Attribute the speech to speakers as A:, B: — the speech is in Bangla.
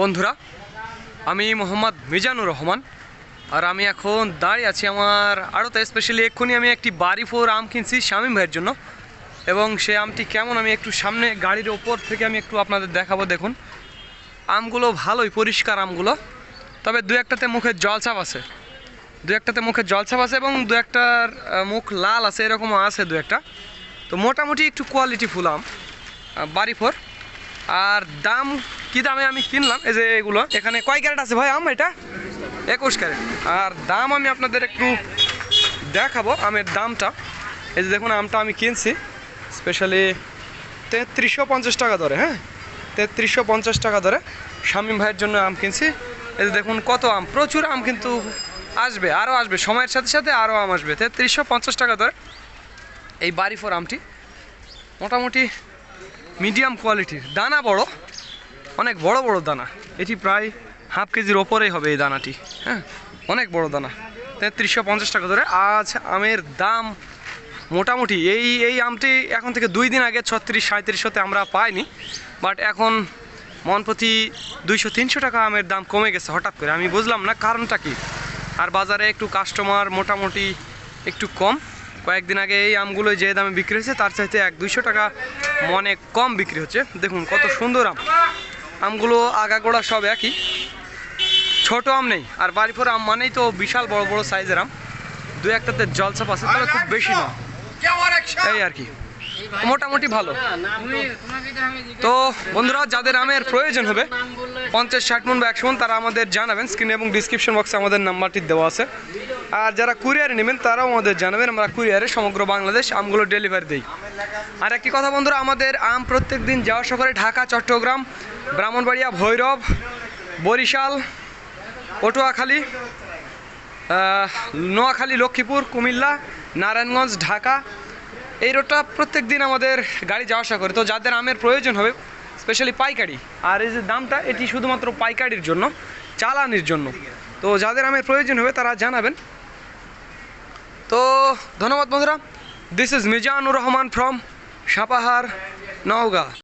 A: বন্ধুরা, আমি মোহাম্মদ মিজানুর রহমান, আর আমি এখন দাঁড়িয়ে আছি আমার আড়তে। স্পেশালি এক্ষুনি আমি একটি বাড়ি ফোর আম কিনছি শামীম ভাইয়ের জন্য, এবং সে আমটি কেমন আমি একটু সামনে গাড়ির ওপর থেকে আমি একটু আপনাদের দেখাবো। দেখুন, আমগুলো ভালোই পরিষ্কার আমগুলো, তবে দু একটাতে মুখে জলছাপ আছে। দু একটাতে মুখে জলছাপ আছে এবং দু একটার মুখ লাল আছে এরকমও আছে দু একটা। তো মোটামুটি একটু কোয়ালিটি ফুল আম বাড়ি ফোর আর দাম কি দামে আমি কিনলাম? এই যে এগুলো। এখানে কয় ক্যারেট আছে ভাই আম এটা? একুশ ক্যারেট। আর দাম আমি আপনাদের একটু দেখাবো আমের দামটা। এই যে দেখুন, আমটা আমি কিনছি। স্পেশালি তেত্রিশশো পঞ্চাশ টাকা ধরে হ্যাঁ? তেত্রিশশো পঞ্চাশ টাকা ধরে শামীম ভাইয়ের জন্য আম কিনছি। এই যে দেখুন, কত আম। প্রচুর আম কিন্তু আসবে, আরও আসবে। সময়ের সাথে সাথে আরও আম আসবে। তেত্রিশশো পঞ্চাশ টাকা ধরে এই বাড়ি ফোর আমটি। মোটামুটি মিডিয়াম কোয়ালিটির। দানা বড়। অনেক বড় বড় দানা। এটি প্রায় হাফ কেজির ওপরেই হবে এই দানাটি। হ্যাঁ অনেক বড় দানা। তেত্রিশশো পঞ্চাশ টাকা ধরে। আজ আমের দাম মোটামুটি এই এই আমটি এখন থেকে দুই দিন আগে ছত্রিশ সাঁত্রিশশোতে আমরা পাইনি। বাট এখন মন প্রতি দুইশো, তিনশো টাকা আমের দাম কমে গেছে হঠাৎ করে। আমি বুঝলাম না কারণটা কি। আর বাজারে একটু কাস্টমার মোটামুটি একটু কম। কয়েকদিন আগে এই আমগুলো যে দামে বিক্রি হয়েছে, তার চাইতে এক, দুইশো টাকা মনে কম বিক্রি হচ্ছে। দেখুন কত সুন্দর আম। আমগুলো আগাগোড়া সব একই। ছোট আম নেই, আর বাড়ি বাড়িপুর আম মানেই তো বিশাল বড় বড় সাইজের আম। দু একটাতে জলছাপ আছে তবে খুব বেশি না এই আর কি। মোটামুটি ভালো। তো বন্ধুরা, যাদের আমের প্রয়োজন হবে, পঞ্চাশ ষাট মন বা একশো মন, তারা আমাদের জানাবেন। স্ক্রিনে এবং ডিসক্রিপশন বক্সে আমাদের নাম্বারটি দেওয়া আছে। আর যারা কুরিয়ারে নেবেন, তারাও আমাদের জানাবেন। আমরা কুরিয়ারে সমগ্র বাংলাদেশ আমগুলো ডেলিভারি দিই। আর একটি কথা বন্ধুরা, আমাদের আম প্রত্যেক দিন যাওয়া আসা করে ঢাকা, চট্টগ্রাম, ব্রাহ্মণবাড়িয়া, ভৈরব, বরিশাল, পটুয়াখালী নোয়াখালী, লক্ষ্মীপুর, কুমিল্লা, নারায়ণগঞ্জ, ঢাকা। এই রোডটা প্রত্যেক দিন আমাদের গাড়ি যাওয়া আসা করে তো যাদের আমের প্রয়োজন হবে স্পেশালি পাইকারি। আর এই যে দামটা, এটি শুধুমাত্র পাইকারির জন্য, চালানির জন্য। তো যাদের আমের প্রয়োজন হবে, তারা জানাবেন। তো ধন্যবাদ বন্ধুরা this is Mizanur Rahman from Sapahar Naogaon.